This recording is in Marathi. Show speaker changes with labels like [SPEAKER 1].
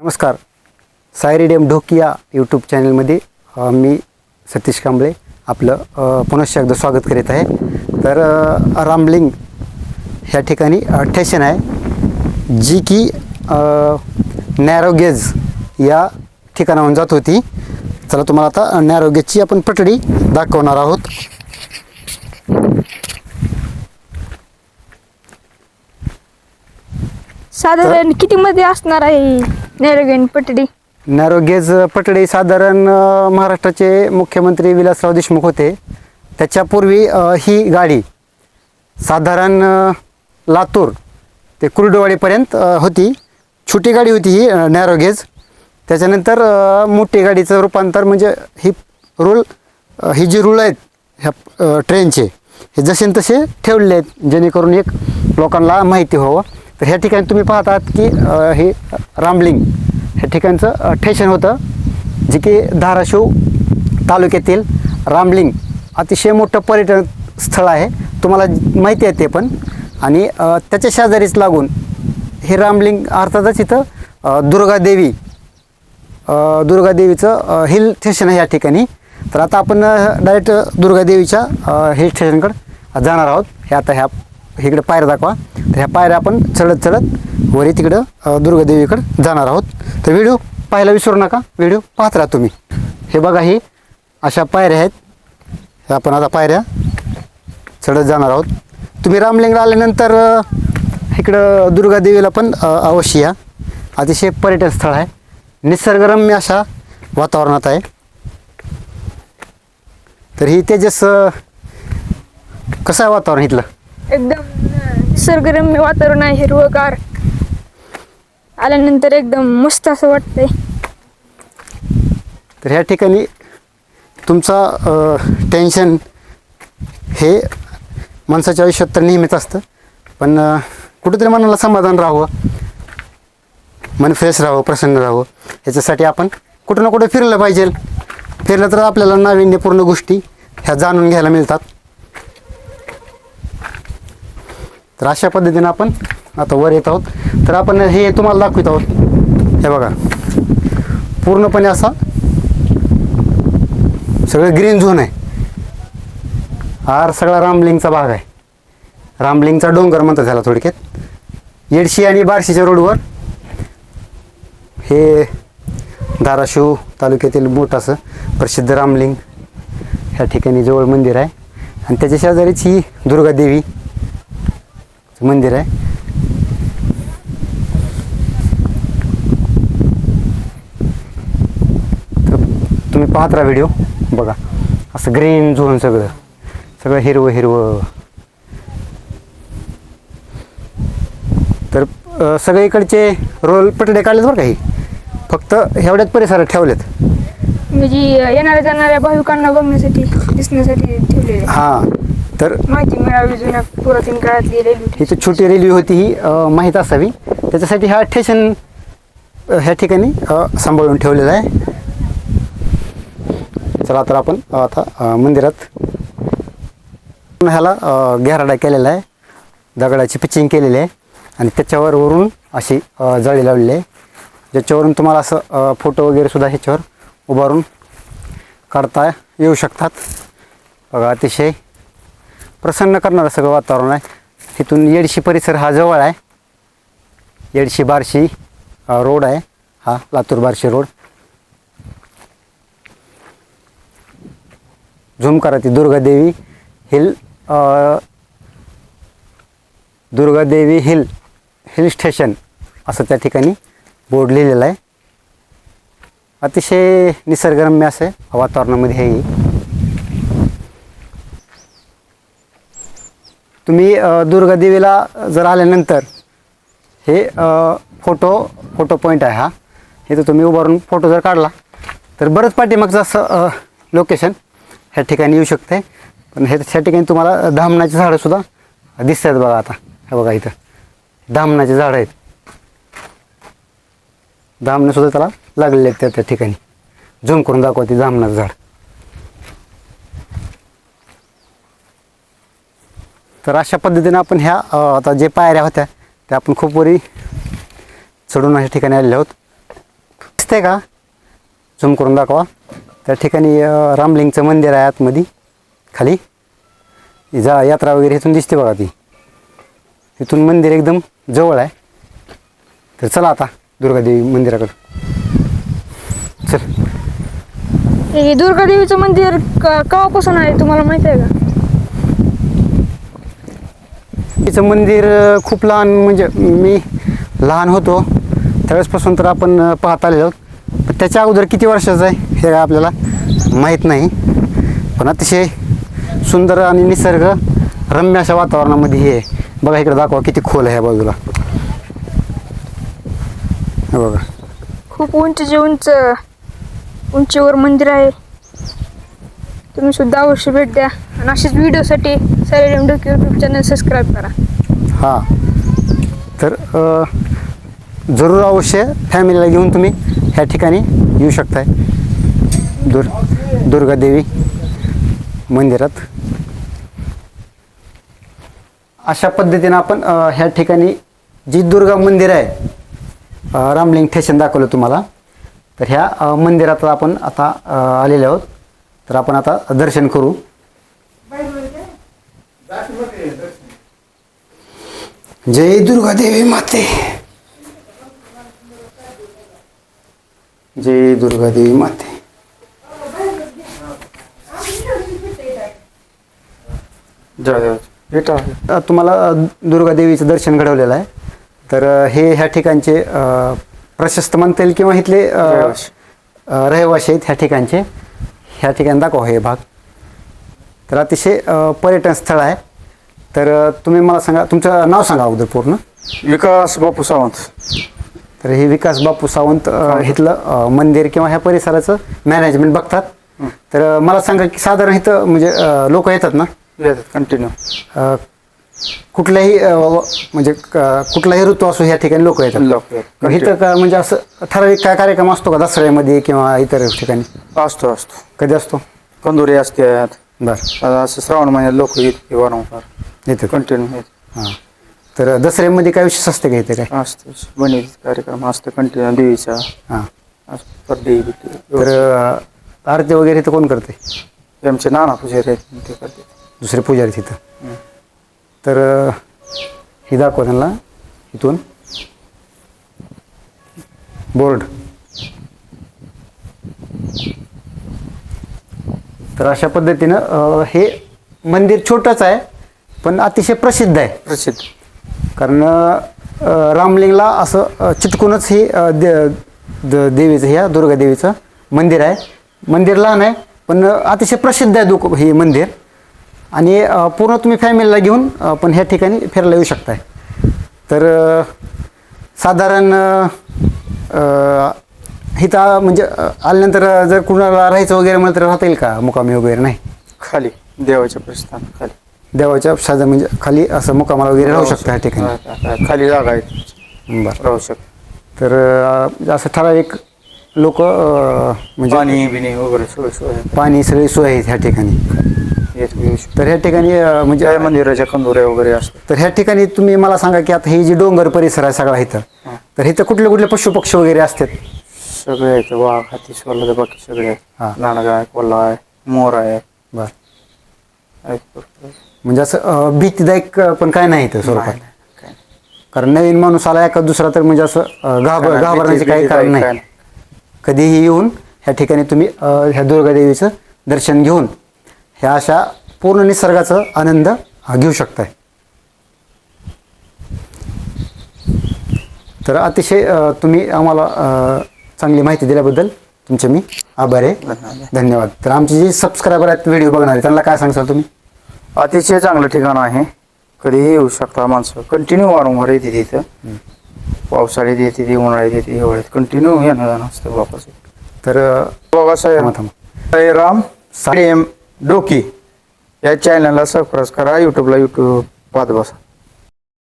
[SPEAKER 1] नमस्कार. सायरीडियम ढोकिया यूट्यूब चॅनलमध्ये मी सतीश कांबळे आपलं पुनश्च एकदा स्वागत करीत आहे. तर रामलिंग ह्या ठिकाणी स्टेशन आहे. जी की नॅरोगेज या ठिकाणाहून जात होती. चला तुम्हाला आता नॅरोगेजची आपण पटडी दाखवणार आहोत.
[SPEAKER 2] साधारण किती मध्ये असणार आहे? नेरोगेन पटडी.
[SPEAKER 1] नॅरोगेज पटडी साधारण अ, महाराष्ट्राचे मुख्यमंत्री विलासराव देशमुख होते. त्याच्यापूर्वी अ, ही गाडी साधारण अ, लातूर ते कुर्डवाडीपर्यंत अ, होती. छोटी गाडी होती ही अ, नॅरोगेज त्याच्यानंतर अ, मोठी गाडीचं रूपांतर म्हणजे ही रूल अ, ही जी रूळ आहेत ह्या अ, ट्रेनचे हे जसे न तसे ठेवलेले आहेत जेणेकरून एक लोकांना माहिती व्हावं. तर ह्या ठिकाणी तुम्ही पाहतात आहात की हे रामलिंग ह्या ठिकाणचं ठेशन होतं जे की धाराशिव तालुक्यातील रामलिंग. अतिशय मोठं पर्यटन स्थळ आहे. तुम्हाला माहिती आहे ते पण. आणि त्याच्या शेजारीच लागून हे रामलिंग अर्थातच इथं दुर्गादेवी दुर्गादेवीचं हिल स्टेशन आहे या ठिकाणी. तर आता आपण डायरेक्ट दुर्गादेवीच्या हिल स्टेशनकडे जाणार आहोत. हे आता ह्या इकडे पायऱ्या दाखवा. तर ह्या पायऱ्या आपण चढत चढत वरी तिकडं दुर्गादेवीकडं जाणार आहोत. तर व्हिडिओ पाहायला विसरू नका. व्हिडिओ पाहत राहा तुम्ही. हे बघा ही अशा पायऱ्या आहेत. आपण आता पायऱ्या चढत जाणार आहोत. तुम्ही रामलिंगला आल्यानंतर इकडं दुर्गादेवीला पण अवश्य या. अतिशय पर्यटन स्थळ आहे. निसर्गरम्य अशा वातावरणात आहे. तर ही तेजस कसं आहे वातावरण इथलं?
[SPEAKER 2] एकदम निसर्गरम्य वातावरण आहे हिरवगार. आल्यानंतर एकदम मस्त असं वाटतंय.
[SPEAKER 1] तर ह्या ठिकाणी तुमचा टेन्शन हे माणसाच्या आयुष्यात तर नेहमीच असतं. पण कुठेतरी मनाला समाधान राहावं मन फ्रेश राहावं प्रसन्न राहावं. ह्याच्यासाठी आपण कुठं ना कुठं फिरलं पाहिजे. फिरलं तर आपल्याला नाविन्यपूर्ण गोष्टी ह्या जाणून घ्यायला मिळतात. तर अशा पद्धतीनं आपण आता वर येत आहोत. तर आपण हे तुम्हाला दाखवित आहोत. हे बघा. पूर्णपणे असा सगळं ग्रीन झोन आहे. आर सगळा रामलिंगचा भाग आहे. रामलिंगचा डोंगर म्हणतात त्याला थोडक्यात. येडशी आणि बार्शीच्या रोडवर हे धाराशिव तालुक्यातील मोठं असं प्रसिद्ध रामलिंग ह्या ठिकाणी जवळ मंदिर आहे. आणि त्याच्या शेजारीच ही दुर्गादेवी मंदिर आहे. तर तुम्ही पाहत राहा व्हिडिओ बघा. असं ग्रीन झोन सगळं. सगळं हिरवं हिरवं. तर सगळीकडचे रोल पटडे काढलेत बरं काही फक्त एवढ्याच परिसरात ठेवलेत.
[SPEAKER 2] म्हणजे येणाऱ्या जाणाऱ्या भाविकांना बघण्यासाठी दिसण्यासाठी ठेवलेले
[SPEAKER 1] हां. तर
[SPEAKER 2] माहिती मिळावी जुन्या पुरातन काळातली रेल्वे
[SPEAKER 1] ही छोटी रेल्वे होती ही अ, माहीत असावी. त्याच्यासाठी हा स्टेशन ह्या ठिकाणी अ, सांभाळून ठेवलेला आहे. चला तर आपण अ, आता अ, मंदिरात ह्याला अ, घेराडा केलेला आहे. दगडाची पिचिंग केलेली आहे. आणि त्याच्यावर वरून अशी अ, जाळी लावलेली आहे. ज्याच्यावरून तुम्हाला असं फोटो वगैरे सुद्धा ह्याच्यावर उभारून काढता येऊ शकतात. बघा अतिशय प्रसन्न करणारं सगळं वातावरण आहे. तिथून येडशी परिसर हा जवळ आहे. येडशी बार्शी रोड आहे. हा लातूर बार्शी रोड. झूम करा ती Durgadevi hill Durgadevi hill hill station असं त्या ठिकाणी बोर्ड लिहिलेला आहे. अतिशय निसर्गरम्य असं वातावरणामध्ये हे तुम्ही दुर्गादेवीला जर आल्यानंतर हे फोटो फोटो पॉईंट आहे हा. इथं तुम्ही उभारून फोटो जर काढला तर बरंच पाठीमागचं असं लोकेशन ह्या ठिकाणी येऊ शकते. पण हे ह्या ठिकाणी तुम्हाला धामणाची झाडंसुद्धा दिसत आहेत बघा आता. हे बघा इथं. धामणाची झाडं आहेत. धामणंसुद्धा त्याला लागलेले आहेत त्या त्या ठिकाणी. झूम करून दाखवते धामणाचं झाड. तर अशा पद्धतीनं आपण ह्या आता जे पायऱ्या होत्या त्या आपण खूप वरी चढून अशा ठिकाणी आलेले आहोत. दिसतंय का? झूम करून दाखवा. त्या ठिकाणी रामलिंगचं मंदिर आहे आतमध्ये खाली. जा यात्रा वगैरे इथून दिसते बघा ती. इथून मंदिर एकदम जवळ आहे. तर चला आता दुर्गादेवी मंदिराकडं. चल.
[SPEAKER 2] हे दुर्गादेवीचं मंदिर कवापासून आहे तुम्हाला माहिती आहे का?
[SPEAKER 1] तिचं मंदिर खूप लहान म्हणजे मी लहान होतो. त्यावेळेसपासून तर आपण पाहत आलेलो आहोत. त्याच्या अगोदर किती वर्षाचं आहे हे काय आपल्याला माहीत नाही. पण अतिशय सुंदर आणि निसर्ग रम्य अशा वातावरणामध्ये हे बघा इकडे दाखवा किती खोल आहे बाजूला. बघा.
[SPEAKER 2] खूप उंचीचे उंच उंचीवर मंदिर आहे. तुम्ही सुद्धा अवश्य भेट द्या. आणि असेच व्हिडिओसाठी सॅरेडम यूट्यूब चॅनल सबस्क्राईब करा.
[SPEAKER 1] हां. तर अ, जरूर अवश्य फॅमिलीला घेऊन तुम्ही ह्या ठिकाणी येऊ शकताय. दुर दुर्गादेवी मंदिरात. अशा पद्धतीनं आपण अ, ह्या ठिकाणी जी दुर्गा मंदिर आहे अ, रामलिंग ठेशन दाखवलं तुम्हाला. तर ह्या अ, मंदिरात आपण आता अ, आलेले आहोत. तर आपण आता दर्शन करू. जय दुर्गा देवी माते. जय दुर्गा देवी माते. तुम्हाला दुर्गा देवीचं दर्शन घडवलेलं आहे. तर हे ह्या ठिकाणचे प्रशस्त म्हणता येईल किंवा इथले
[SPEAKER 3] रहिवासी
[SPEAKER 1] आहेत ह्या ठिकाणचे. ह्या ठिकाणी दाखवा हे भाग. तर अतिशय पर्यटन स्थळ आहे. तर तुम्ही मला सांगा तुमचं नाव सांगा अगोदर पूर्ण.
[SPEAKER 3] विकास बापू सावंत.
[SPEAKER 1] तर हे विकास बापू सावंत इथलं मंदिर किंवा ह्या परिसराचं मॅनेजमेंट बघतात. तर मला सांगा की साधारण इथं म्हणजे लोक येतात ना?
[SPEAKER 3] कंटिन्यू
[SPEAKER 1] अ, कुठल्याही अ, व- म्हणजे क- कुठलाही ऋतू असो ह्या ठिकाणी लोक येतात.
[SPEAKER 3] लोक
[SPEAKER 1] इथं का म्हणजे असं ठराविक काय कार्यक्रम असतो का दसऱ्यामध्ये किंवा इतर ठिकाणी?
[SPEAKER 3] असतो असतो.
[SPEAKER 1] कधी असतो?
[SPEAKER 3] कंदुरी असतात
[SPEAKER 1] बर.
[SPEAKER 3] आता असं श्रावण महिन्यात लोक येत वारंवार
[SPEAKER 1] येतं का?
[SPEAKER 3] कंटिन्यू येत.
[SPEAKER 1] हां. तर दसऱ्यामध्ये काय विशेष असते का इथे काय?
[SPEAKER 3] असतो. बने कार्यक्रम असतो कंटिन्यू देवीचा.
[SPEAKER 1] हां.
[SPEAKER 3] असतो बिवी.
[SPEAKER 1] तर अ, आरती वगैरे इथं कोण करते
[SPEAKER 3] आमचे नाना पुजारी आहेत ते करते
[SPEAKER 1] दुसरे पुजारी तिथं? तर ही दाखवा त्यांना इथून. बोर्ड. तर अशा पद्धतीनं हे मंदिर छोटंच आहे पण अतिशय प्रसिद्ध आहे.
[SPEAKER 3] प्रसिद्ध.
[SPEAKER 1] कारण रामलिंगला असं चिटकूनच हे दे देवीचं ह्या दुर्गा देवीचं मंदिर आहे. मंदिर लहान आहे पण अतिशय प्रसिद्ध आहे दुक हे मंदिर. आणि पूर्ण तुम्ही फॅमिलीला घेऊन पण ह्या ठिकाणी फिरायला येऊ शकताय. तर साधारण इथं म्हणजे आल्यानंतर जर कुणाला राहायचं वगैरे म्हणलं तर राहता येईल का मुकामी वगैरे? नाही.
[SPEAKER 3] खाली देवाच्या प्रस्थान खाली.
[SPEAKER 1] देवाच्या साधा म्हणजे खाली असं मुकामाला वगैरे राहू शकता ह्या ठिकाणी.
[SPEAKER 3] खाली जागा आहे
[SPEAKER 1] बरं.
[SPEAKER 3] राहू शकतो.
[SPEAKER 1] तर असं ठराविक लोक म्हणजे
[SPEAKER 3] पाणी बिणी वगैरे सगळं सोय.
[SPEAKER 1] पाणी सगळी सोय आहे ह्या ठिकाणी. तर ह्या ठिकाणी अ, म्हणजे
[SPEAKER 3] मंदिराच्या कंदुऱ्या वगैरे असतात
[SPEAKER 1] तर ह्या ठिकाणी तुम्ही मला सांगा की आता हे जे डोंगर परिसर आहे सगळा इथं. तर इथं कुठले कुठले पशुपक्षी वगैरे असतात
[SPEAKER 3] सगळे आहेत वाघ हाती तर बाकी सगळे
[SPEAKER 1] हा.
[SPEAKER 3] आहेत लांडगा आहे कोल्हा आहे मोर आहे
[SPEAKER 1] बर
[SPEAKER 3] आहेत भरपूर.
[SPEAKER 1] म्हणजे असं अ, भीतीदायक अ, पण काय नाही इथं स्वरूपात
[SPEAKER 3] नाही, नाही, काय नाही.
[SPEAKER 1] कारण नवीन माणूस आला एका दुसरा तर म्हणजे असं अ, घाबर घाबरण्याचे
[SPEAKER 3] भीती-
[SPEAKER 1] काही कारण नाही कधीही येऊन ह्या ठिकाणी तुम्ही अ, ह्या दुर्गादेवीचं दर्शन घेऊन ह्या अशा पूर्ण निसर्गाचा आनंद घेऊ शकताय. तर अतिशय तुम्ही आम्हाला चांगली माहिती दिल्याबद्दल तुमचे मी आभार आहे.
[SPEAKER 3] धन्यवाद.
[SPEAKER 1] तर आमचे जे सबस्क्रायबर आहेत व्हिडिओ बघणारे त्यांना काय सांगसाल तुम्ही?
[SPEAKER 3] अतिशय चांगलं ठिकाण आहे. कधीही येऊ शकता माणसं. कंटिन्यू वारंवार येते तिथं. पावसाळ्यात येते ती उन्हाळ्यात येते हिवाळ्यात कंटिन्यू येणं जाणं असतं बापाचं.
[SPEAKER 1] तर अ,
[SPEAKER 3] बाबा साहेब. डोकी. या चॅनलला सबस्क्राईब करा यूट्यूबला यूट्यूब पाहत बसा.